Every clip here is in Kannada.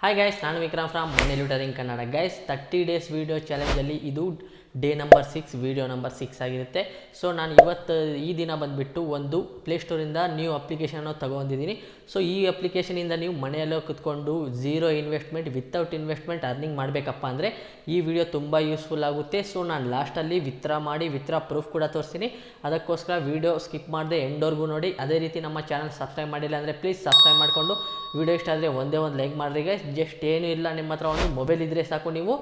ಹಾಯ್ ಗೈಸ್ ನಾನು ವಿಕ್ರಮ್ ಫ್ರಾಮ್ ಮನೆ ಲೂಟರಿಂಗ್ Kannada guys thirty days video ಚಾಲೆಂಜಲ್ಲಿ ಇದು day number six video number six ಆಗಿರುತ್ತೆ. ಸೊ ನಾನು ಇವತ್ತು ಈ ದಿನ ಬಂದುಬಿಟ್ಟು ಒಂದು ಪ್ಲೇಸ್ಟೋರಿಂದ ನ್ಯೂ ಅಪ್ಲಿಕೇಶನ್ನು ತಗೊಂಡಿದ್ದೀನಿ. ಸೊ ಈ ಅಪ್ಲಿಕೇಶನಿಂದ ನೀವು ಮನೆಯಲ್ಲೇ ಕುತ್ಕೊಂಡು zero investment without investment earning ಮಾಡಬೇಕಪ್ಪ ಅಂದರೆ ಈ ವಿಡಿಯೋ ತುಂಬ ಯೂಸ್ಫುಲ್ ಆಗುತ್ತೆ. ಸೊ ನಾನು ಲಾಸ್ಟಲ್ಲಿ ವಿತ್ರಾ ಮಾಡಿ ವಿತ್ರಾ ಪ್ರೂಫ್ ಕೂಡ ತೋರಿಸ್ತೀನಿ. ಅದಕ್ಕೋಸ್ಕರ ವಿಡಿಯೋ ಸ್ಕಿಪ್ ಮಾಡದೆ ಎಂಡೋರ್ಗೂ ನೋಡಿ. ಅದೇ ರೀತಿ ನಮ್ಮ ಚಾನಲ್ ಸಬ್ಸ್ಕ್ರೈಬ್ ಮಾಡಿಲ್ಲ ಅಂದರೆ ಪ್ಲೀಸ್ ಸಬ್ಸ್ಕ್ರೈಬ್ ಮಾಡಿಕೊಂಡು. ವಿಡಿಯೋ ಇಷ್ಟ ಆದರೆ ಒಂದೇ ಒಂದು ಲೈಕ್ ಮಾಡಿರಿ ಜಸ್ಟ್ ಏನೂ ಇಲ್ಲ, ನಿಮ್ಮ ಹತ್ರ ಒಂದು ಮೊಬೈಲ್ ಇದ್ದರೆ ಸಾಕು ನೀವು.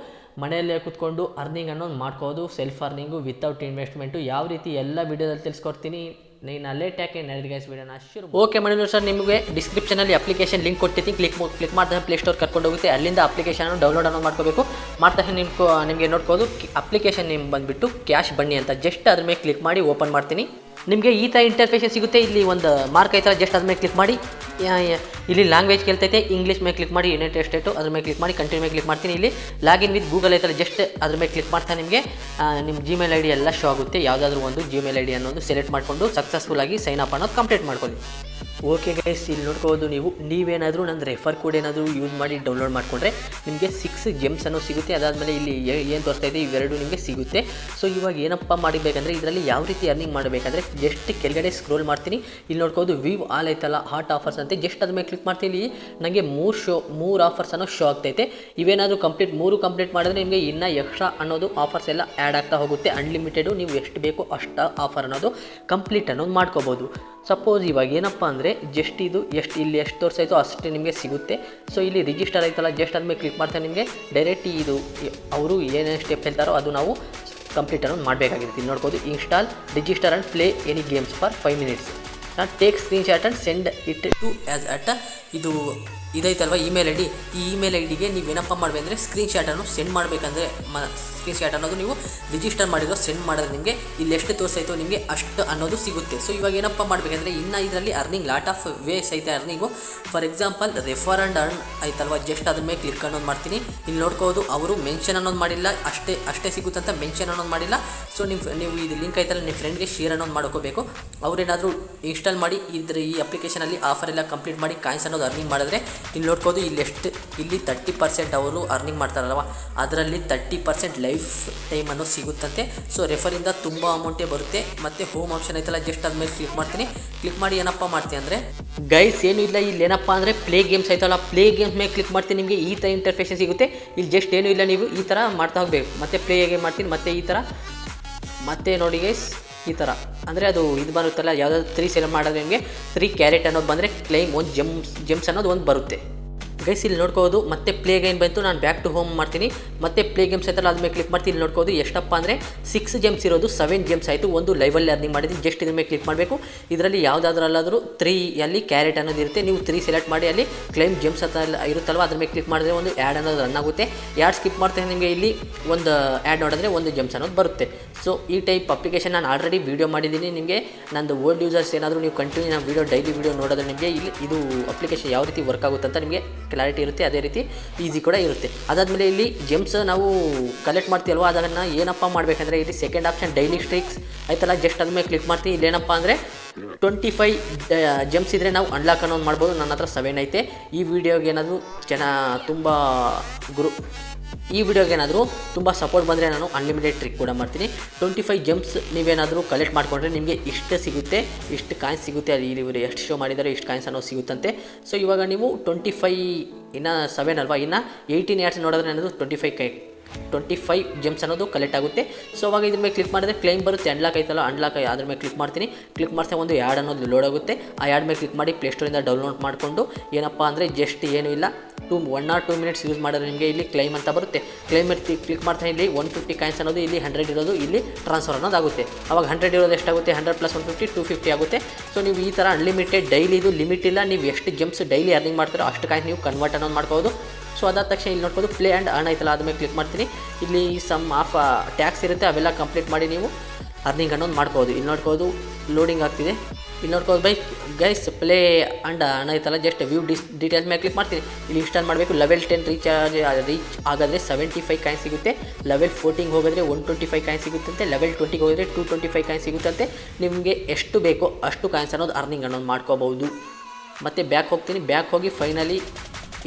ಮನೆಯಲ್ಲೇ ಕೂತ್ಕೊಂಡು ಅರ್ನಿಂಗ್ ಅನ್ನೋದು ಮಾಡ್ಕೋದು ಸೆಲ್ಫ್ ಅರ್ನಿಂಗು ವಿತೌಟ್ ಇನ್ವೆಸ್ಟ್ಮೆಂಟು ಯಾವ ರೀತಿ ಎಲ್ಲ ವಿಡಿಯೋದಲ್ಲಿ ತಿಳಿಸ್ಕೊಡ್ತೀನಿ. ನೀನು ಲೇಟ್ ನಡೆದ ಗೈಸ್ ವಿಡಿಯೋನ ಶುರು ಓಕೆ ಮಾಡಿದ್ರು ಸರ್ ನಿಮಗೆ ಡಿಸ್ಕ್ರಿಪ್ಷನಲ್ಲಿ ಅಪ್ಲಿಕೇಶನ್ ಲಿಂಕ್ ಕೊಟ್ಟಿದ್ದೀನಿ ಕ್ಲಿಕ್ ಕ್ಲಿಕ್ ಮಾಡ್ತಾ ಪ್ಲೇ ಸ್ಟೋರ್ ಕರ್ಕೊಂಡು ಹೋಗುತ್ತೆ. ಅಲ್ಲಿಂದ ಅಪ್ಲಿಕೇಶನ್ ಡೌನ್ಲೋಡ್ ಅನ್ನೋ ಮಾಡ್ಕೋಬೇಕು. ಮಾಡ್ತಾ ನಿಮ್ಗೆ, ನಿಮಗೆ ನೋಡ್ಬೋದು ಅಪ್ಲಿಕೇಶನ್ ನಿಮ್ಗೆ ಬಂದುಬಿಟ್ಟು ಕ್ಯಾಶ್ ಬನ್ನಿ ಅಂತ. ಜಸ್ಟ್ ಅದ್ರ ಮೇಲೆ ಕ್ಲಿಕ್ ಮಾಡಿ ಓಪನ್ ಮಾಡ್ತೀನಿ. ನಿಮಗೆ ಈ ಥರ ಇಂಟರ್ಫೇಷನ್ ಸಿಗುತ್ತೆ, ಇಲ್ಲಿ ಒಂದು ಮಾರ್ಕ್ ಐತಲ್ಲ ಜಸ್ಟ್ ಅದ್ರ ಮೇಲೆ ಕ್ಲಿಕ್ ಮಾಡಿ. ಇಲ್ಲಿ ಲ್ಯಾಂಗ್ವೇಜ್ ಕೇಳ್ತೈತೆ ಇಂಗ್ಲೀಷ್ ಮೇಲೆ ಕ್ಲಿಕ್ ಮಾಡಿ ಯುನೈಟೆಡ್ ಸ್ಟೇಟು ಅದ್ರ ಮೇಲೆ ಕ್ಲಿಕ್ ಮಾಡಿ ಕಂಟಿನ್ಯೂ ಮೇಲೆ ಕ್ಲಿಕ್ ಮಾಡ್ತೀನಿ ಇಲ್ಲಿ. ಲಾಗಿನ್ ವಿತ್ ಗೂಗಲ್ ಐತಲ್ಲ ಜಸ್ಟ್ ಅದ್ರ ಮೇಲೆ ಕ್ಲಿಕ್ ಮಾಡ್ತಾ ನಿಮಗೆ. ನಿಮ್ಮ ಜಿಮೇಲ್ ಐ ಡಿ ಎಲ್ಲ ಶೋ ಆಗುತ್ತೆ. ಯಾವುದಾದ್ರೂ ಒಂದು ಜಿಮೇಲ್ ಐ ಡಿ ಅನ್ನೋದು ಸೆಲೆಕ್ಟ್ ಮಾಡಿಕೊಂಡು ಸಕ್ಸಸ್ಫುಲ್ ಆಗಿ ಸೈನ್ ಅಪ್ ಅನ್ನೋದು ಕಂಪ್ಲೀಟ್ ಮಾಡ್ಕೊಳ್ಳಿ. ಓಕೆ ಗೈಸ್ ಇಲ್ಲಿ ನೋಡ್ಕೋಬೋದು ನೀವು. ನೀವೇನಾದರೂ ನನ್ನ ರೆಫರ್ ಕೋಡ್ ಏನಾದರೂ ಯೂಸ್ ಮಾಡಿ ಡೌನ್ಲೋಡ್ ಮಾಡಿಕೊಂಡ್ರೆ ನಿಮಗೆ ಸಿಕ್ಸ್ ಜೆಮ್ಸ್ ಅನ್ನೋ ಸಿಗುತ್ತೆ. ಅದಾದಮೇಲೆ ಇಲ್ಲಿ ಏನು ತೋರಿಸ್ತಾ ಇದೆ? ಇವೆರಡು ನಿಮಗೆ ಸಿಗುತ್ತೆ. ಸೊ ಇವಾಗ ಏನಪ್ಪ ಮಾಡಬೇಕಂದ್ರೆ ಇದರಲ್ಲಿ ಯಾವ ರೀತಿ ಅರ್ನಿಂಗ್ ಮಾಡಬೇಕಂದ್ರೆ ಜಸ್ಟ್ ಕೆಳಗಡೆ ಸ್ಕ್ರೋಲ್ ಮಾಡ್ತೀನಿ. ಇಲ್ಲಿ ನೋಡ್ಕೋದು ವಿವ್ ಆಲ್ ಐತಲ್ಲ ಹಾಟ್ ಆಫರ್ಸ್ ಅಂತ. ಜಸ್ಟ್ ಮೇಲೆ ಕ್ಲಿಕ್ ಮಾಡ್ತೀನಿ. ನನಗೆ ಮೂರು ಶೋ ಮೂರು ಆಫರ್ಸ್ ಅನ್ನೋ ಶೋ ಆಗ್ತೈತೆ. ಇವೇನಾದರೂ ಕಂಪ್ಲೀಟ್ ಮೂರು ಕಂಪ್ಲೀಟ್ ಮಾಡಿದ್ರೆ ನಿಮಗೆ ಇನ್ನೂ ಎಕ್ಸ್ಟ್ರಾ ಅನ್ನೋದು ಆಫರ್ಸ್ ಎಲ್ಲ ಆ್ಯಡ್ ಆಗ್ತಾ ಹೋಗುತ್ತೆ. ಅನ್ಲಿಮಿಟೆಡು ನೀವು ಎಷ್ಟು ಬೇಕೋ ಅಷ್ಟು ಆಫರ್ ಅನ್ನೋದು ಕಂಪ್ಲೀಟ್ ಅನ್ನೋದು ಮಾಡ್ಕೋಬೋದು. ಸಪೋಸ್ ಇವಾಗ ಏನಪ್ಪ ಅಂದರೆ ಜಸ್ಟ್ ಇದು ಎಷ್ಟು ಇಲ್ಲಿ ಎಷ್ಟು ತೋರಿಸಾಯ್ತೋ ಅಷ್ಟೇ ನಿಮಗೆ ಸಿಗುತ್ತೆ. ಸೊ ಇಲ್ಲಿ ರಿಜಿಸ್ಟರ್ ಆಯ್ತಲ್ಲ ಜಸ್ಟ್ ಅದ್ಮೇಲೆ ಕ್ಲಿಕ್ ಮಾಡ್ತಾ ನಿಮಗೆ ಡೈರೆಕ್ಟ್ ಇದು ಅವರು ಏನೇನು ಸ್ಟೆಪ್ ಹೇಳ್ತಾರೋ ಅದು ನಾವು ಕಂಪ್ಲೀಟ್ ಅನ್ನೋದು ಮಾಡಬೇಕಾಗಿರುತ್ತೆ. ಇಲ್ಲಿ ನೋಡ್ಬೋದು install register and play any games for five minutes ನಾನು take screenshot and send it to us at ಇದು ಇದೈತಲ್ವ ಇಮೇಲ್ ಐ ಡಿ ಈ ಇಮೇಲ್ ಐ ಡಿಗೆ ನೀವು ಏನಪ್ಪ ಮಾಡಬೇಕು ಅಂದರೆ ಸ್ಕ್ರೀನ್ ಅನ್ನು ಸೆಂಡ್ ಮಾಡಬೇಕಂದ್ರೆ ಮ ಸ್ಕ್ರೀನ್ ಶಾಟ್ ಅನ್ನೋದು ನೀವು ರಿಜಿಸ್ಟರ್ ಮಾಡಿರೋ ಸೆಂಡ್ ಮಾಡಿದ್ರೆ ನಿಮಗೆ ಇಲ್ಲಿ ಎಷ್ಟು ತೋರಿಸೈತೋ ನಿಮಗೆ ಅಷ್ಟು ಅನ್ನೋದು ಸಿಗುತ್ತೆ. ಸೊ ಇವಾಗ ಏನಪ್ಪ ಮಾಡಬೇಕಂದ್ರೆ ಇನ್ನು ಇದರಲ್ಲಿ ಅರ್ನಿಂಗ್ ಲಾಟ್ ಆಫ್ ವೇಸ್ ಐತೆ earning for example refer and earn ಆಯ್ತಲ್ವ just ಅದ್ರ ಮೇಲೆ ಕ್ಲಿಕ್ ಅನ್ನೋದು ಮಾಡ್ತೀನಿ. ಇಲ್ಲಿ ನೋಡ್ಕೋದು, ಅವರು ಮೆನ್ಷನ್ ಅನ್ನೋದು ಮಾಡಿಲ್ಲ, ಅಷ್ಟೇ ಅಷ್ಟೇ ಸಿಗುತ್ತಂತ ಮೆನ್ಷನ್ ಅನ್ನೋದು ಮಾಡಿಲ್ಲ. ಸೊ ನಿಮ್ಮ ನೀವು ಇದು ಲಿಂಕ್ ಐತಲ್ಲ ನಿಮ್ಮ ಫ್ರೆಂಡ್ಗೆ ಶೇರ್ ಅನ್ನೋದು ಮಾಡ್ಕೋಬೇಕು. ಅವ್ರೇನಾದರೂ ಇನ್ಸ್ಟಾಲ್ ಮಾಡಿ, ಇದ್ರ ಈ ಅಪ್ಲಿಕೇಶನಲ್ಲಿ ಆಫರ್ ಎಲ್ಲ ಕಂಪ್ಲೀಟ್ ಮಾಡಿ ಕಾಯಿನ್ಸ್ ಅನ್ನೋದು ಅರ್ನಿಂಗ್ ಮಾಡಿದ್ರೆ, ಇಲ್ಲಿ ನೋಡ್ಕೋದು ಇಲ್ಲಿ ಎಷ್ಟು, ಇಲ್ಲಿ ತರ್ಟಿ ಪರ್ಸೆಂಟ್ ಅವರು ಅರ್ನಿಂಗ್ ಮಾಡ್ತಾರಲ್ವ? ಅದರಲ್ಲಿ ತರ್ಟಿ ಪರ್ಸೆಂಟ್ ಲೈಫ್ ಟೈಮ್ ಅನ್ನೋದು ಸಿಗುತ್ತಂತೆ. ಸೊ ರೆಫರಿಂದ ತುಂಬ ಅಮೌಂಟೇ ಬರುತ್ತೆ. ಮತ್ತು ಹೋಮ್ ಆಪ್ಷನ್ ಐತಲ್ಲ ಜಸ್ಟ್ ಅದ್ಮೇಲೆ ಕ್ಲಿಕ್ ಮಾಡ್ತೀನಿ. ಕ್ಲಿಕ್ ಮಾಡಿ ಏನಪ್ಪ ಮಾಡ್ತೀನಿ ಅಂದರೆ ಗೈಸ್ ಏನು ಇಲ್ಲ, ಇಲ್ಲಿ ಏನಪ್ಪ ಅಂದರೆ ಪ್ಲೇ ಗೇಮ್ಸ್ ಐತಲ್ಲ ಪ್ಲೇ ಗೇಮ್ಸ್ ಮೇಲೆ ಕ್ಲಿಕ್ ಮಾಡ್ತೀನಿ, ನಿಮಗೆ ಈ ಥರ ಇಂಟರ್ಫೇಷನ್ ಸಿಗುತ್ತೆ. ಇಲ್ಲಿ ಜಸ್ಟ್ ಏನೂ ಇಲ್ಲ, ನೀವು ಈ ಥರ ಮಾಡ್ತಾ ಹೋಗಬೇಕು. ಮತ್ತೆ ಪ್ಲೇ ಗೇಮ್ ಮಾಡ್ತೀನಿ, ಮತ್ತು ಈ ಥರ ಮತ್ತೆ ನೋಡಿ ಗೈಸ್ ಈ ಥರ ಅಂದರೆ ಅದು ಇದು ಬರುತ್ತಲ್ಲ, ಯಾವುದಾದ್ರು ತ್ರೀ ಸೆಲೆಕ್ಟ್ ಮಾಡಿದ್ರೆ ನಿಮಗೆ ತ್ರೀ ಕ್ಯಾರೆಟ್ ಅನ್ನೋದು ಬಂದರೆ ಕ್ಲೈಮ್ ಒಂದು ಜೆಮ್ಸ್ ಜೆಮ್ಸ್ ಅನ್ನೋದು ಒಂದು ಬರುತ್ತೆ. ಗೈಸ್ ಇಲ್ಲಿ ನೋಡ್ಕೋದು, ಮತ್ತೆ ಪ್ಲೇ ಗೇಮ್ ಬಂತು, ನಾನು ಬ್ಯಾಕ್ ಟು ಹೋಮ್ ಮಾಡ್ತೀನಿ. ಮತ್ತೆ ಪ್ಲೇ ಗೇಮ್ಸ್ ಐತಲ್ಲ ಅದ್ಮೇಲೆ ಕ್ಲಿಕ್ ಮಾಡ್ತೀನಿ ಇಲ್ಲಿ ನೋಡ್ಕೋದು, ಎಷ್ಟಪ್ಪ ಅಂದರೆ ಸಿಕ್ಸ್ ಜೆಮ್ಸ್ ಇರೋದು ಸೆವೆನ್ ಜೆಮ್ಸ್ ಆಯಿತು, ಒಂದು ಲೈವಲ್ಲಿ ಅರ್ನಿಂಗ್ ಮಾಡಿದ್ದೀನಿ ಜಸ್ಟ್ ಇದ್ರ ಮೇಲೆ ಕ್ಲಿಕ್ ಮಾಡಬೇಕು. ಇದರಲ್ಲಿ ಯಾವುದಾದ್ರಲ್ಲಾದರೂ ತ್ರೀ ಅಲ್ಲಿ ಕ್ಯಾರೆಟ್ ಅನ್ನೋದು ಇರುತ್ತೆ, ನೀವು ತ್ರೀ ಸೆಲೆಕ್ಟ್ ಮಾಡಿ, ಅಲ್ಲಿ ಕ್ಲೈಮ್ ಜೆಮ್ಸ್ ಅಂತ ಇರುತ್ತಲ್ವ, ಅದ್ರ ಮೇಲೆ ಕ್ಲಿಕ್ ಮಾಡಿದ್ರೆ ಒಂದು ಆ್ಯಡ್ ಅನ್ನೋದು ರನ್ ಆಗುತ್ತೆ. ಆ್ಯಡ್ ಸ್ಕಿಪ್ ಮಾಡ್ತಾರೆ ನಿಮಗೆ ಇಲ್ಲಿ ಒಂದು ಆ್ಯಡ್ ನೋಡಿದ್ರೆ ಒಂದು ಜೆಮ್ಸ್ ಅನ್ನೋದು ಬರುತ್ತೆ. ಸೊ ಈ ಟೈಪ್ ಅಪ್ಲಿಕೇಶನ್ ನಾನು ಆಲ್ರೆಡಿ ವೀಡಿಯೋ ಮಾಡಿದ್ದೀನಿ ನಿಮಗೆ. ನಂದು ಓಲ್ಡ್ ಯೂಸರ್ಸ್ ಏನಾದರೂ ನೀವು ಕಂಟಿನ್ಯೂ ನಾನು ವೀಡಿಯೋ ಡೈಲಿ ವೀಡಿಯೋ ನೋಡೋದ್ರೆ ನಿಮಗೆ ಇಲ್ಲಿ ಇದು ಅಪ್ಲಿಕೇಶನ್ ಯಾವ ರೀತಿ ವರ್ಕ್ ಆಗುತ್ತೆ ಅಂತ ನಿಮಗೆ ಕ್ಲಾರಿಟಿ ಇರುತ್ತೆ, ಅದೇ ರೀತಿ ಈಸಿ ಕೂಡ ಇರುತ್ತೆ. ಅದಾದಮೇಲೆ ಇಲ್ಲಿ ಜೆಮ್ಸ್ ನಾವು ಕಲೆಕ್ಟ್ ಮಾಡ್ತೀವಲ್ವ, ಅದನ್ನು ಏನಪ್ಪ ಮಾಡಬೇಕಂದ್ರೆ ಇಲ್ಲಿ ಸೆಕೆಂಡ್ ಆಪ್ಷನ್ ಡೈಲಿ ಸ್ಟ್ರಿಕ್ಸ್ ಆಯ್ತಲ್ಲ ಜಸ್ಟ್ ಅದ್ಮೇಲೆ ಕ್ಲಿಕ್ ಮಾಡ್ತೀನಿ. ಇಲ್ಲಿ ಏನಪ್ಪ ಅಂದರೆ ಟ್ವೆಂಟಿ ಫೈವ್ ಜೆಮ್ಸ್ ಇದ್ದರೆ ನಾವು ಅನ್ಲಾಕ್ ಅನ್ನೋದು ಮಾಡ್ಬೋದು. ನನ್ನ ಹತ್ರ ಸೆವೆನ್ ಐತೆ. ಈ ವಿಡಿಯೋಗೆ ಏನಾದರೂ ಚೆನ್ನ ತುಂಬ ಗುರು ಈ ವಿಡಿಯೋಗೆ ಏನಾದರೂ ತುಂಬ ಸಪೋರ್ಟ್ ಬಂದರೆ ನಾನು ಅನ್ಲಿಮಿಟೆಡ್ ಟ್ರಿಕ್ ಕೂಡ ಮಾಡ್ತೀನಿ. ಟ್ವೆಂಟಿ ಫೈವ್ ಜಂಪ್ಸ್ ನೀವೇನಾದರೂ ಕಲೆಕ್ಟ್ ಮಾಡಿಕೊಂಡ್ರೆ ನಿಮಗೆ ಇಷ್ಟು ಸಿಗುತ್ತೆ. ಇಷ್ಟು ಕಾಯಿನ್ಸ್ ಸಿಗುತ್ತೆ. ಅಲ್ಲಿ ಇವರು ಎಷ್ಟು ಶೋ ಮಾಡಿದರೆ, ಇಷ್ಟು ಕಾಯಿನ್ಸ್ ಅನ್ನೋ ಸಿಗುತ್ತಂತೆ. ಸೊ ಇವಾಗ ನೀವು ಟ್ವೆಂಟಿ ಫೈ ಇನ್ನು ಸೆವೆನ್ ಅಲ್ವಾ? ಇನ್ನು ಏಯ್ಟೀನ್ ಇಯರ್ಸ್ ನೋಡಿದ್ರೆ ಅನ್ನೋದು ಟ್ವೆಂಟಿ ಫೈವ್ ಕೈ ಟ್ವೆಂಟಿ ಫೈವ್ ಜೆಮ್ಸ್ ಅನ್ನೋದು ಕಲೆಕ್ಟ್ ಆಗುತ್ತೆ. ಸೊ ಅವಾಗ ಇದ್ರ ಮೇಲೆ ಕ್ಲಿಕ್ ಮಾಡಿದ್ರೆ ಕ್ಲೈಮ್ ಬರುತ್ತೆ. ಅನ್ಲಾಕ್ ಆಯ್ತಲ್ಲ? ಅನ್ಲಾಕ್ ಅದ್ರ ಮೇಲೆ ಕ್ಲಿಕ್ ಮಾಡ್ತೀನಿ. ಕ್ಲಿಕ್ ಮಾಡ್ತಾ ಒಂದು ಆ್ಯಡ್ ಅನ್ನೋದು ಲೋಡ್ ಆಗುತ್ತೆ. ಆ ಆ್ಯಡ್ ಮೇಲೆ ಕ್ಲಿಕ್ ಮಾಡಿ ಪ್ಲೇಸ್ಟೋರಿಂದ ಡೌನ್ಲೋಡ್ ಮಾಡಿಕೊಂಡು ಏನಪ್ಪ ಅಂದರೆ ಜಸ್ಟ್ ಏನೂ ಇಲ್ಲ. Two one or two minutes use ಮಾಡಿದ್ರೆ ನಿಮಗೆ ಇಲ್ಲಿ ಕ್ಲೈಮ್ ಅಂತ ಬರುತ್ತೆ. ಕ್ಲೈಮ್ ಕ್ಲಿಕ್ ಮಾಡ್ತಾನೆ ಇಲ್ಲಿ ಒನ್ ಫಿಫ್ಟಿ ಕಾಯಿನ್ಸ್ ಅನ್ನೋದು, ಇಲ್ಲಿ ಹಂಡ್ರೆಡ್ ಇರೋದು, ಇಲ್ಲಿ ಟ್ರಾನ್ಸ್ಫರ್ ಅನ್ನೋದು ಆಗುತ್ತೆ. ಅವಾಗ ಹಂಡ್ರೆಡ್ ಇರೋದು ಎಷ್ಟಾಗುತ್ತೆ hundred plus one fifty two fifty ಆಗುತ್ತೆ. ಸೊ ನೀವು ಈ ಥರ ಅನ್ಲಿಮಿಟೆಡ್ ಡೈಲಿ ಇದು ಲಿಮಿಟ್ ಇಲ್ಲ. ನೀವು ಎಷ್ಟು ಜಂಪ್ಸ್ ಡೈಲಿ ಅರ್ನಿಂಗ್ ಮಾಡ್ತಾರೋ ಅಷ್ಟು ಕಾಯಿನ್ಸ್ ನೀವು ಕನ್ವರ್ಟ್ ಅನ್ನೋದು ಮಾಡ್ಕೋಬೋದು ಸೊ ಅದಾದ ತಕ್ಷಣ ಇಲ್ಲಿ ನೋಡ್ಬೋದು ಪ್ಲೇ ಆ್ಯಂಡ್ ಅರ್ನ್ ಆಯ್ತಲ್ಲ ಅದ್ಮೇಲೆ ಕ್ಲಿಕ್ ಮಾಡ್ತೀನಿ. ಇಲ್ಲಿ ಸಮ್ ಆಫ್ ಟ್ಯಾಕ್ಸ್ ಇರುತ್ತೆ, ಅವೆಲ್ಲ ಕಂಪ್ಲೀಟ್ ಮಾಡಿ ನೀವು ಅರ್ನಿಂಗ್ ಅನ್ನೋದು ಮಾಡ್ಬೋದು. ಇಲ್ಲಿ ನೋಡ್ಕೋದು ಲೋಡಿಂಗ್ ಆಗ್ತಿದೆ. ಇಲ್ಲಿ ನೋಡ್ಬೋದು bye guys play and earn ಆಯ್ತಲ್ಲ ಜಸ್ಟ್ ವ್ಯೂ ಡಿಸ್ ಡೀಟೇಲ್ಸ್ ಮೇಲೆ ಕ್ಲಿಕ್ ಮಾಡ್ತೀನಿ. ಇಲ್ಲಿ ಇನ್ಸ್ಟಾಲ್ ಮಾಡಬೇಕು ಲೆವೆಲ್ ಟೆನ್ ರೀಚಾರ್ಜ್ ರೀಚ್ ಆಗಿದ್ರೆ ಸೆವೆಂಟಿ ಫೈವ್ ಕಾಯಿನ್ ಸಿಗುತ್ತೆ. ಲೆವೆಲ್ ಫೋರ್ಟಿಂಗ್ ಹೋಗಿದ್ರೆ ಒನ್ ಟ್ವೆಂಟಿ ಫೈವ್ ಕಾಯಿನ್ ಸಿಗುತ್ತಂತೆ ಲೆವೆಲ್ ಟ್ವೆಂಟಿಗೆ ಹೋಗಿದ್ರೆ ಟೂ ಟ್ವೆಂಟಿ ಫೈವ್ ಕಾಯಿನ್ ಸಿಗುತ್ತಂತೆ ನಿಮಗೆ ಎಷ್ಟು ಬೇಕೋ ಅಷ್ಟು ಕಾಯಿನ್ಸ್ ಅನ್ನೋದು ಅರ್ನಿಂಗ್ ಅನ್ನೋದು ಮಾಡ್ಕೋಬೋದು ಮತ್ತು ಬ್ಯಾಕ್ ಹೋಗ್ತೀನಿ. ಬ್ಯಾಕ್ ಹೋಗಿ ಫೈನಲಿ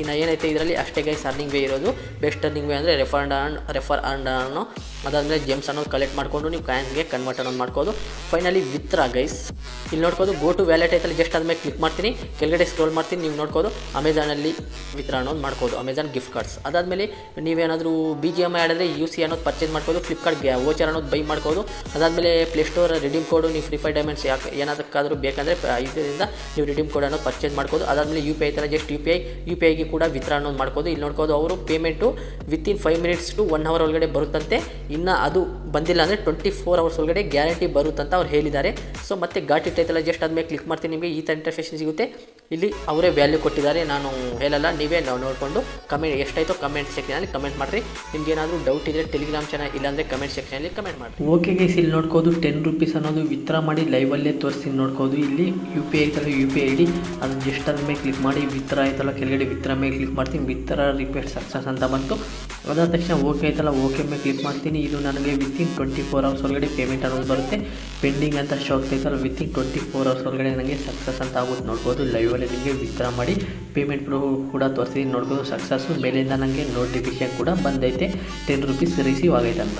ಇನ್ನು ಏನೈತೆ ಇದರಲ್ಲಿ ಅಷ್ಟೇ ಗೈಸ್ ಅರ್ನಿಂಗ್ ವೇ ಇರೋದು. ಬೆಸ್ಟ್ ಅರ್ನಿಂಗ್ ವೇ ಅಂದರೆ ರೆಫರ್ ಅಂಡ್ ರೆಫರ್ ಅಂಡ್ ಅನ್ನೋ ಅದಾದಮೇಲೆ ಜೆಮ್ಸ್ ಅನ್ನೋದು ಕಲೆಕ್ಟ್ ಮಾಡಿಕೊಂಡು ನೀವು ಕಾಯಿನ್ಸ್ಗೆ ಕನ್ವರ್ಟ್ ಅನ್ನೋದು ಮಾಡ್ಕೋದು ಫೈನಲಿ ವಿತ್ರ ಗೈಸ್ ಇಲ್ಲಿ ನೋಡ್ಕೋದು ಗೋ ಟು ವ್ಯಾಲೆಟ್ ಐತಲ್ಲಿ ಜಸ್ಟ್ ಆದಮೇಲೆ ಕ್ಲಿಕ್ ಮಾಡ್ತೀನಿ. ಕೆಳಗಡೆ ಸ್ಕ್ರೋಲ್ ಮಾಡ್ತೀನಿ, ನೀವು ನೋಡ್ಕೋದು ಅಮೆಝಾನಲ್ಲಿ ವಿತರಣೆ ಒಂದು ಮಾಡ್ಕೋದು ಅಮೆಝಾನ್ ಗಿಫ್ಟ್ ಕಾರ್ಡ್ಸ್ ಅದಾದಮೇಲೆ ನೀವೇನಾದರೂ ಬಿ ಜಿ ಎಂ ಐ ಆಡಿದ್ರೆ ಯು ಸಿ ಅನ್ನೋದು ಪರ್ಚೇಸ್ ಮಾಡ್ಕೋದು ಫ್ಲಿಪ್ಕಾರ್ಟ್ ವೋಚರ್ ಅನ್ನೋದು ಬೈ ಮಾಡ್ಕೋದು ಅದಾದಮೇಲೆ ಪ್ಲೇಸ್ಟೋರ್ ರಿಡೀಮ್ ಕೋಡು ನೀವು ಫ್ರೀ ಫೈರ್ ಡೈಮೆಂಡ್ಸ್ ಯಾಕೆ ಏನಾದಕ್ಕಾದರೂ ಬೇಕಂದರೆ ಇದರಿಂದ ನೀವು ರಿಡೀಮ್ ಕೋಡ್ ಅನ್ನೋದು ಪರ್ಚೇಸ್ ಮಾಡ್ಕೋದು ಅದಾದಮೇಲೆ ಯು ಪಿ ಐ ಥರ just U P I U P ಐಗೆ ಕೂಡ ವಿತರಣೆ ಅನ್ನೋದು ಮಾಡ್ಕೋದು ಇಲ್ಲಿ ನೋಡ್ಕೋದು ಅವರು payment within five minutes to one hour ಒಳಗಡೆ ಬರುತ್ತಂತೆ. ಇನ್ನು ಅದು ಬಂದಿಲ್ಲ ಅಂದರೆ ಟ್ವೆಂಟಿ ಫೋರ್ ಅವರ್ಸ್ ಒಳಗಡೆ ಗ್ಯಾರಂಟಿ ಬರುತ್ತಂತ ಅವ್ರು ಹೇಳಿದ್ದಾರೆ. ಸೊ ಮತ್ತೆ ಘಾಟ್ ಇಟ್ಟೈತಲ್ಲ ಜಸ್ಟ್ ಆದಮೇಲೆ ಕ್ಲಿಕ್ ಮಾಡ್ತೀನಿ ನಿಮಗೆ, ಈ ಥರ ಇಂಟರ್ಫೇಷನ್ ಸಿಗುತ್ತೆ. ಇಲ್ಲಿ ಅವರೇ ವ್ಯಾಲ್ಯೂ ಕೊಟ್ಟಿದ್ದಾರೆ, ನಾನು ಹೇಳಲ್ಲ, ನೀವೇ ನಾವು ನೋಡಿಕೊಂಡು ಕಮೆಂಟ್ ಎಷ್ಟಾಯಿತೋ ಕಮೆಂಟ್ ಸೆಕ್ಷನಲ್ಲಿ ಕಮೆಂಟ್ ಮಾಡಿರಿ. ನಿಮ್ಗೆ ಏನಾದರೂ ಡೌಟ್ ಇದ್ದರೆ ಟೆಲಿಗ್ರಾಮ್ ಚಾನಲ್ ಇಲ್ಲಾಂದರೆ ಕಮೆಂಟ್ ಸೆಕ್ಷನಲ್ಲಿ ಕಮೆಂಟ್ ಮಾಡಿ ಓಕೆ ಗೈಸ್ ಇಲ್ಲಿ ನೋಡ್ಕೋದು ಟೆನ್ ರುಪೀಸ್ ಅನ್ನೋದು ವಿತ್ರ ಮಾಡಿ ಲೈವಲ್ಲೇ ತೋರಿಸಿ ನೋಡ್ಕೋದು. ಇಲ್ಲಿ ಯು ಪಿ ಐ ಐತಲ್ಲ ಯು ಪಿ ಐ ಡಿ ಅದು ಜಸ್ಟ್ ಮೇಲೆ ಕ್ಲಿಕ್ ಮಾಡಿ ವಿತ್ರ ಆಯ್ತಲ್ಲ, ಕೆಳಗಡೆ ವಿತ್ರ ಮೇಲೆ ಕ್ಲಿಕ್ ಮಾಡ್ತೀನಿ. ವಿತ್ರ ರಿಪೇಟ್ ಸಕ್ಸಸ್ ಅಂತ ಬಂತು. ಅದಾದ ತಕ್ಷಣ ಓಕೆ ಆಯ್ತಲ್ಲ ಓಕೆ ಮೇಲೆ ಕ್ಲಿಕ್ ಮಾಡ್ತೀನಿ. ಇದು ನನಗೆ ವಿತಿನ್ ಟ್ವೆಂಟಿ ಫೋರ್ ಅವರ್ಸ್ ಒಳಗಡೆ ಪೇಮೆಂಟ್ ಅನ್ನೋದು ಬರುತ್ತೆ. ಪೆಂಡಿಂಗ್ ಅಂತ ಶೋ ಆಗ್ತೈತಲ್ಲ ವಿತಿನ್ ಟ್ವೆಂಟಿ ಫೋರ್ ಅವರ್ಸ್ ಒಳಗಡೆ ನನಗೆ ಸಕ್ಸಸ್ ಅಂತ ಆಗುತ್ತೆ. ನೋಡ್ಬೋದು ಲೈವಲ್ಲಿ ನಿಮಗೆ ವಿತ್ರ ಮಾಡಿ ಪೇಮೆಂಟ್ ಕೂಡ ತೋರಿಸಿ ನೋಡ್ಬೋದು ಸಕ್ಸಸ್ಸು ಮೇಲಿಂದ ನನಗೆ ನೋಟಿಫಿಕೇಶನ್ ಕೂಡ ಬಂದೈತೆ. ಟೆನ್ ರುಪೀಸ್ ರಿಸೀವ್ ಆಗೈತೆ ಅಂತ.